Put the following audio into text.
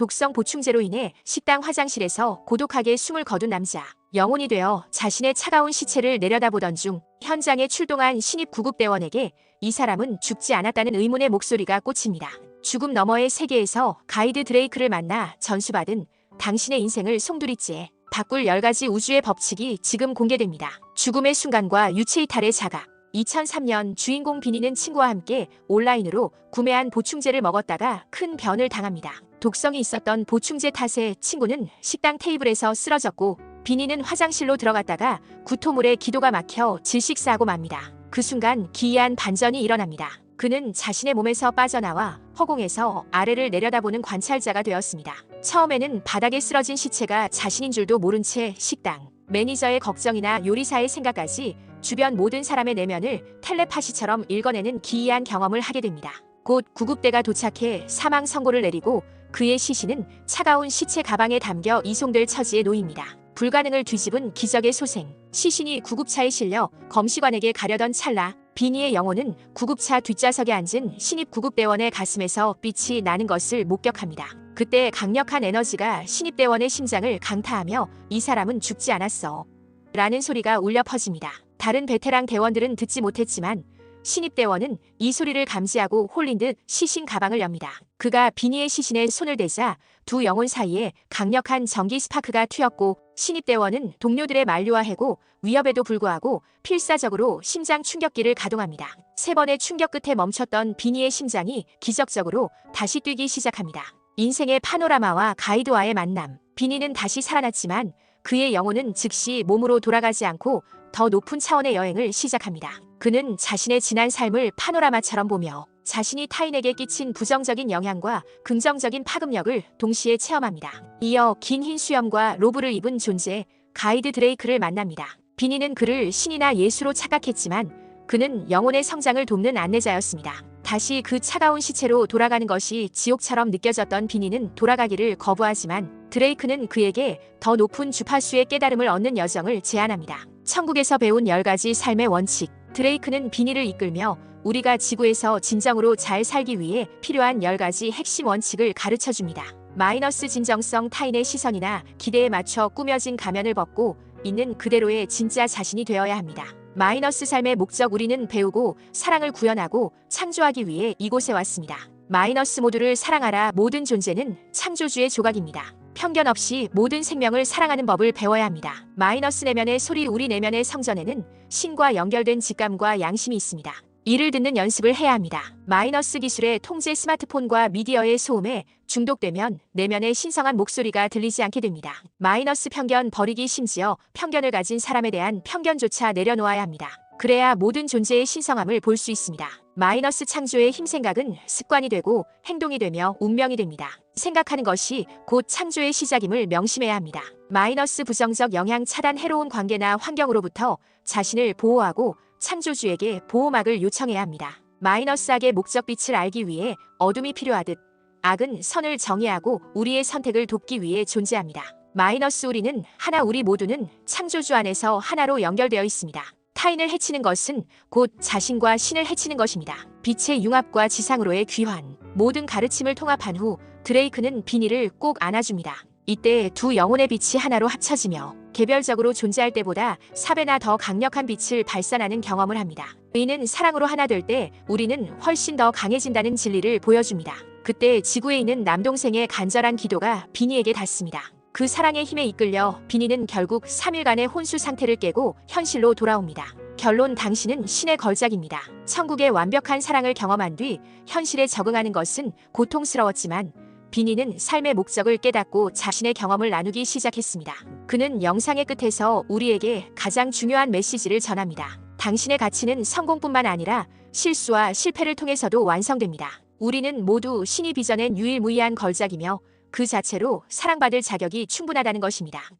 독성 보충제로 인해 식당 화장실에서 고독하게 숨을 거둔 남자. 영혼이 되어 자신의 차가운 시체를 내려다보던 중 현장에 출동한 신입 구급대원에게 이 사람은 죽지 않았다는 의문의 목소리가 꽂힙니다. 죽음 너머의 세계에서 가이드 드레이크를 만나 전수받은 당신의 인생을 송두리째 바꿀 10가지 우주의 법칙이 지금 공개됩니다. 죽음의 순간과 유체 이탈의 자각. 2003년 주인공 비니는 친구와 함께 온라인으로 구매한 보충제를 먹었다가 큰 변을 당합니다. 독성이 있었던 보충제 탓에 친구는 식당 테이블에서 쓰러졌고 비니는 화장실로 들어갔다가 구토물에 기도가 막혀 질식사하고 맙니다. 그 순간 기이한 반전이 일어납니다. 그는 자신의 몸에서 빠져나와 허공에서 아래를 내려다보는 관찰자가 되었습니다. 처음에는 바닥에 쓰러진 시체가 자신인 줄도 모른 채 식당, 매니저의 걱정이나 요리사의 생각까지 주변 모든 사람의 내면을 텔레파시처럼 읽어내는 기이한 경험을 하게 됩니다. 곧 구급대가 도착해 사망 선고를 내리고 그의 시신은 차가운 시체 가방에 담겨 이송될 처지에 놓입니다. 불가능을 뒤집은 기적의 소생. 시신이 구급차에 실려 검시관에게 가려던 찰나 비니의 영혼은 구급차 뒷좌석에 앉은 신입 구급대원의 가슴에서 빛이 나는 것을 목격합니다. 그때 강력한 에너지가 신입대원의 심장을 강타하며 이 사람은 죽지 않았어. 라는 소리가 울려 퍼집니다. 다른 베테랑 대원들은 듣지 못했지만 신입대원은 이 소리를 감지하고 홀린 듯 시신 가방을 엽니다. 그가 비니의 시신에 손을 대자 두 영혼 사이에 강력한 전기 스파크가 튀었고 신입대원은 동료들의 만류와 해고 위협에도 불구하고 필사적으로 심장 충격기를 가동합니다. 세 번의 충격 끝에 멈췄던 비니의 심장이 기적적으로 다시 뛰기 시작합니다. 인생의 파노라마와 가이드와의 만남. 비니는 다시 살아났지만 그의 영혼은 즉시 몸으로 돌아가지 않고 더 높은 차원의 여행을 시작합니다. 그는 자신의 지난 삶을 파노라마처럼 보며 자신이 타인에게 끼친 부정적인 영향과 긍정적인 파급력을 동시에 체험합니다. 이어 긴 흰 수염과 로브를 입은 존재 가이드 드레이크를 만납니다. 비니는 그를 신이나 예수로 착각했지만 그는 영혼의 성장을 돕는 안내자였습니다. 다시 그 차가운 시체로 돌아가는 것이 지옥처럼 느껴졌던 비니는 돌아가기를 거부하지만 드레이크는 그에게 더 높은 주파수의 깨달음을 얻는 여정을 제안합니다. 천국에서 배운 10가지 삶의 원칙. 드레이크는 비니를 이끌며 우리가 지구에서 진정으로 잘 살기 위해 필요한 10가지 핵심 원칙을 가르쳐 줍니다. 마이너스 진정성 타인의 시선이나 기대에 맞춰 꾸며진 가면을 벗고 있는 그대로의 진짜 자신이 되어야 합니다. 마이너스 삶의 목적 우리는 배우고 사랑을 구현하고 창조하기 위해 이곳에 왔습니다. 마이너스 모두를 사랑하라 모든 존재는 창조주의 조각입니다. 편견 없이 모든 생명을 사랑하는 법을 배워야 합니다. 마이너스 내면의 소리 우리 내면의 성전에는 신과 연결된 직감과 양심이 있습니다. 이를 듣는 연습을 해야 합니다. 마이너스 기술의 통제 스마트폰과 미디어의 소음에 중독되면 내면의 신성한 목소리가 들리지 않게 됩니다. 마이너스 편견 버리기 심지어 편견을 가진 사람에 대한 편견조차 내려놓아야 합니다. 그래야 모든 존재의 신성함을 볼 수 있습니다. 마이너스 창조의 힘 생각은 습관이 되고 행동이 되며 운명이 됩니다. 생각하는 것이 곧 창조의 시작임을 명심해야 합니다. 마이너스 부정적 영향 차단 해로운 관계나 환경으로부터 자신을 보호하고 창조주에게 보호막을 요청해야 합니다. 마이너스 악의 목적빛을 알기 위해 어둠이 필요하듯 악은 선을 정의하고 우리의 선택을 돕기 위해 존재합니다. 마이너스 우리는 하나 우리 모두는 창조주 안에서 하나로 연결되어 있습니다. 타인을 해치는 것은 곧 자신과 신을 해치는 것입니다. 빛의 융합과 지상으로의 귀환. 모든 가르침을 통합한 후 드레이크는 비니를 꼭 안아줍니다. 이때 두 영혼의 빛이 하나로 합쳐지며 개별적으로 존재할 때보다 4배나 더 강력한 빛을 발산하는 경험을 합니다. 이는 사랑으로 하나 될 때 우리는 훨씬 더 강해진다는 진리를 보여줍니다. 그때 지구에 있는 남동생의 간절한 기도가 비니에게 닿습니다. 그 사랑의 힘에 이끌려 비니는 결국 3일간의 혼수 상태를 깨고 현실로 돌아옵니다. 결론 당신은 신의 걸작입니다. 천국의 완벽한 사랑을 경험한 뒤 현실에 적응하는 것은 고통스러웠지만 비니는 삶의 목적을 깨닫고 자신의 경험을 나누기 시작했습니다. 그는 영상의 끝에서 우리에게 가장 중요한 메시지를 전합니다. 당신의 가치는 성공뿐만 아니라 실수와 실패를 통해서도 완성됩니다. 우리는 모두 신이 빚어낸 유일무이한 걸작이며 그 자체로 사랑받을 자격이 충분하다는 것입니다.